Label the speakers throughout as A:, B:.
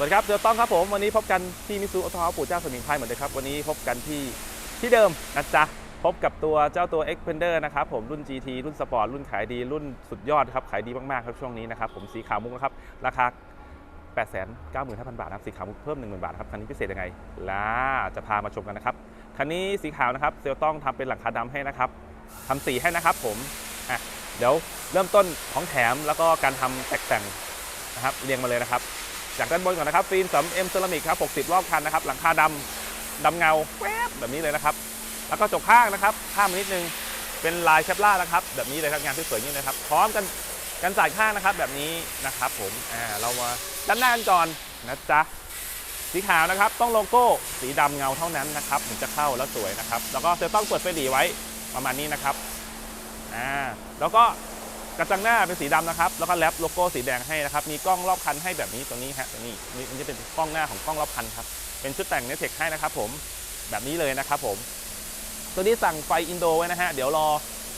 A: วัสดีครับเจอต้องครับผม วันนี้พบกันที่มิซูออโตเฮาปู่เจ้าสมิงพรายเหมือนเดิมครับ วันนี้พบกันที่ที่เดิมนะจ๊ะ พบกับตัวเจ้าตัว Xpander นะครับผมรุ่น GT รุ่นสปอร์ตรุ่นขายดีรุ่นสุดยอดครับ ขายดีมากๆครับช่วงนี้นะครับผมสีขาวมุกนะครับ ราคา 8 9 5 0 0 0 บาทนะครับสีขาวมุกเพิ่ม 10,000 บาทครับคันนี้พิเศษยังไงล่ะจะพามาชมกันนะครับคันนี้สีขาวนะครับเซลต้องทำเป็นหลังคาดำให้นะครับทำสีให้นะครับผมอะเดี๋ยวเริ่มต้นของแถมแล้วก็การทำแตกแต่งนะครับเรียงมาเลยนะครับ จากด้านบนก่อนนะครับฟิล์มสำเอ็มเซรามิกครับ 60 รอบคันนะครับ หลังคาดำดำเงาแวบแบบนี้เลยนะครับ แล้วก็จกข้างนะครับ ข้ามมานิดนึง เป็นลายแคปล่านะครับ แบบนี้เลยครับ งานที่สวยนี่นะครับ พร้อมกันกันสายข้างนะครับ แบบนี้นะครับผม อ่า เรามาด้านหน้ากันก่อนนะจ๊ะ สีขาวนะครับ ต้องโลโก้ สีดำเงาเท่านั้นนะครับถึงจะเข้าแล้วสวยนะครับ แล้วก็จะต้องเปิดไฟดีไว้ประมาณนี้นะครับ อ่า แล้วก็ กระจังหน้าเป็นสีดำนะครับ แล้วก็แรปโลโก้สีแดงให้นะครับ มีกล้องรอบคันให้แบบนี้ตรงนี้ฮะตรงนี้นี่มันจะเป็นกล้องหน้าของกล้องรอบคันครับ เป็นชุดแต่งเนเทคให้นะครับผม แบบนี้เลยนะครับผม ตัวนี้สั่งไฟอินโดไว้นะฮะ เดี๋ยวรอ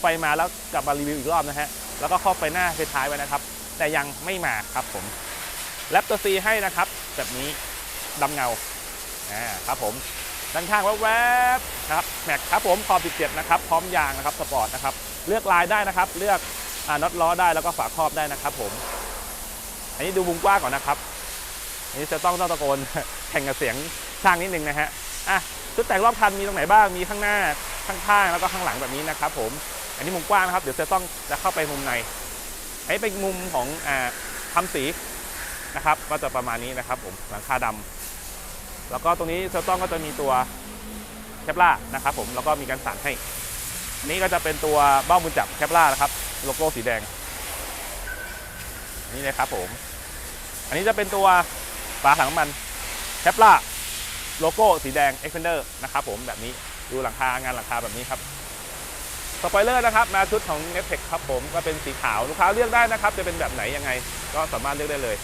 A: ไฟมาแล้วกลับมารีวิวอีกรอบนะฮะ แล้วก็ครอบไฟหน้าไฟท้ายไว้นะครับ แต่ยังไม่มาครับผมแรปตัวซีให้นะครับ แบบนี้ดำเงา อ่า ครับผมด้านข้างแวบๆนะครับ แม็กครับผมขอบ17นะครับ พร้อมยางนะครับ สปอร์ตนะครับ เลือกลายได้นะครับ เลือก น็อตล้อได้แล้วก็ฝาครอบได้นะครับผม อันนี้ดูมุมกว้างก่อนนะครับ อันนี้จะต้องต้องตะโกนแข่งกับเสียงช่างนิดนึงนะฮะ อะชุดแต่งรอบคันมีตรงไหนบ้าง มีข้างหน้า ข้างๆแล้วก็ข้างหลังแบบนี้นะครับผม อันนี้มุมกว้างนะครับ เดี๋ยวจะต้องจะเข้าไปมุมในอันนี้เป็นมุมของอ่าทำสีนะครับ ก็จะประมาณนี้นะครับ ผม หลังคาดำแล้วก็ตรงนี้จะต้องก็จะมีตัวแคปล่านะครับผม แล้วก็มีการสั่นให้ อันนี้ก็จะเป็นตัวเบ้ามือจับแคปล่านะครับ โลโก้สีแดง นี่เลยครับผม อันนี้จะเป็นตัวฝาถังน้ำมันแคปล่าโลโก้สีแดง Expander นะครับผมแบบนี้ดูหลังคางานหลังคาแบบนี้ครับสปอยเลอร์นะครับมาชุดของ n e t t e c h ครับผมก็เป็นสีขาวลูกค้าเลือกได้นะครับ จะเป็นแบบไหนยังไง ก็สามารถเลือกได้เลย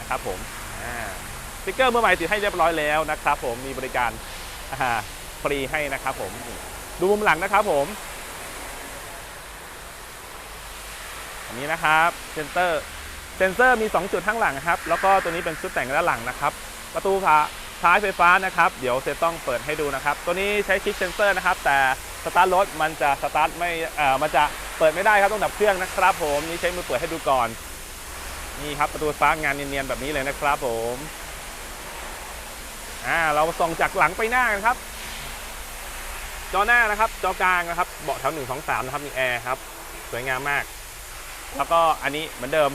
A: นะครับผมสติกเกอร์เมื่อใหม่ติดให้เรียบร้อยแล้วนะครับผมมีบริการฟรีให้นะครับผมดูมุมหลังนะครับผม อันนี้นะครับเซนเตอร์เซนเซอร์มี 2 จุดข้างหลังครับ แล้วก็ตัวนี้เป็นชุดแต่งด้านหลังนะครับ ประตูขาท้ายไฟฟ้านะครับเดี๋ยวเซตต้องเปิดให้ดูนะครับ ตัวนี้ใช้คลิกเซนเซอร์นะครับ แต่สตาร์ทรถมันจะสตาร์ทไม่เอ่อมันจะเปิดไม่ได้ครับต้องดับเครื่องนะครับ ผมนี่ใช้มือเปิดให้ดูก่อนนี่ครับประตูฟฟ้างานเนียนๆแบบนี้เลยนะครับ ผมอ่าเราส่งจากหลังไปหน้ากันครับ จอหน้านะครับ จอกลางนะครับเบาะแถวหนึ่งสองสามนะครับมีแอร์ครับ สวยงามมาก แล้วก็อันนี้เหมือนเดิม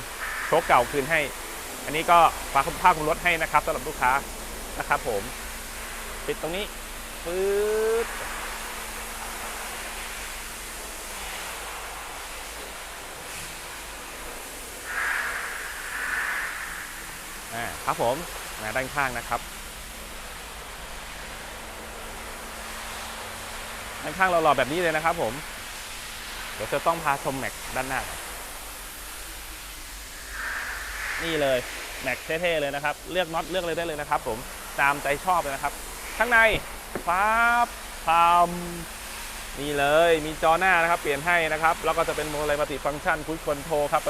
A: โชคเก่าคืนให้ อันนี้ก็ฝาคลุมผ้าคลุมรถให้นะครับสำหรับลูกค้านะครับผม ปิดตรงนี้ปื๊ดอ่าครับผมมาด้านข้างนะครับด้านข้างเราหล่อแบบนี้เลยนะครับผม เดี๋ยวจะต้องพาชมแม็กด้านหน้า นี่เลยแม็กเท่ๆเลยนะครับ เลือกน็อตเลือกเลยได้เลยนะครับ ผมตามใจชอบเลยนะครับ ข้างในฟ้าพามนี่เลยมีจอหน้านะครับ เปลี่ยนให้นะครับ แล้วก็จะเป็นโมเลมัติฟังก์ชันคุชคอนโทรครับ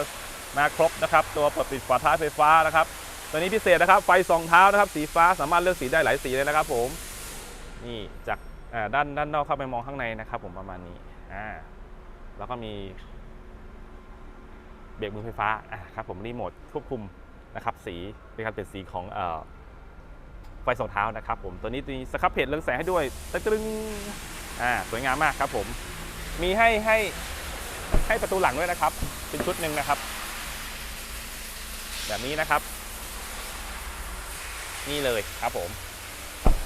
A: มาครบนะครับ ตัวเปิดปิดฝาท้ายไฟฟ้านะครับตัวนี้พิเศษนะครับ ไฟสองเท้านะครับ สีฟ้าสามารถเลือกสีได้หลายสีเลยนะครับ ผม นี่จากด้านด้านนอกเข้าไปมองข้างในนะครับ ผมประมาณนี้อ่าแล้วก็มี เบรกมือไฟฟ้าครับผมรีโมทควบคุมนะครับสีเป็นการเปลี่ยนสีของอไฟสองเท้านะครับผมตัวนี้มีสครับเพจเรืองแสงให้ด้วยตึ้งอ่าสวยงามมากครับผม มีให้ให้ให้ประตูหลังด้วยนะครับ เป็นชุดหนึ่งนะครับ แบบนี้นะครับ นี่เลยครับผม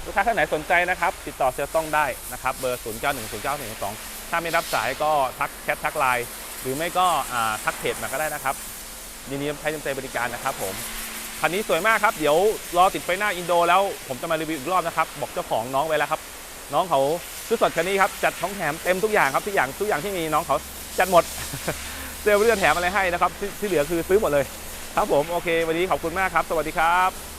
A: ลูกค้าท่านไหนสนใจนะครับ ติดต่อเซลต้องได้นะครับ เบอร์ 0 9 1 0 9 1 2ถ้าไม่รับสายก็ทักแชททักไลน์ หรือไม่ก็ทักเพจมาก็ได้นะครับยินดีใช้เต็มใจบริการนะครับผมคันนี้สวยมากครับ เดี๋ยวรอติดไฟหน้าอินโดแล้วผมจะมารีวิวอีกรอบนะครับ บอกเจ้าของน้องไว้แล้วครับ น้องเขาซื้อสดคันนี้ครับ จัดของแถมเต็มทุกอย่างครับทุกอย่างทุกอย่างที่มีน้องเขาจัดหมดเซลล์เรื่องแถมอะไรให้นะครับที่ที่เหลือคือซื้อหมดเลย ครับผมโอเค วันนี้ขอบคุณมากครับ สวัสดีครับ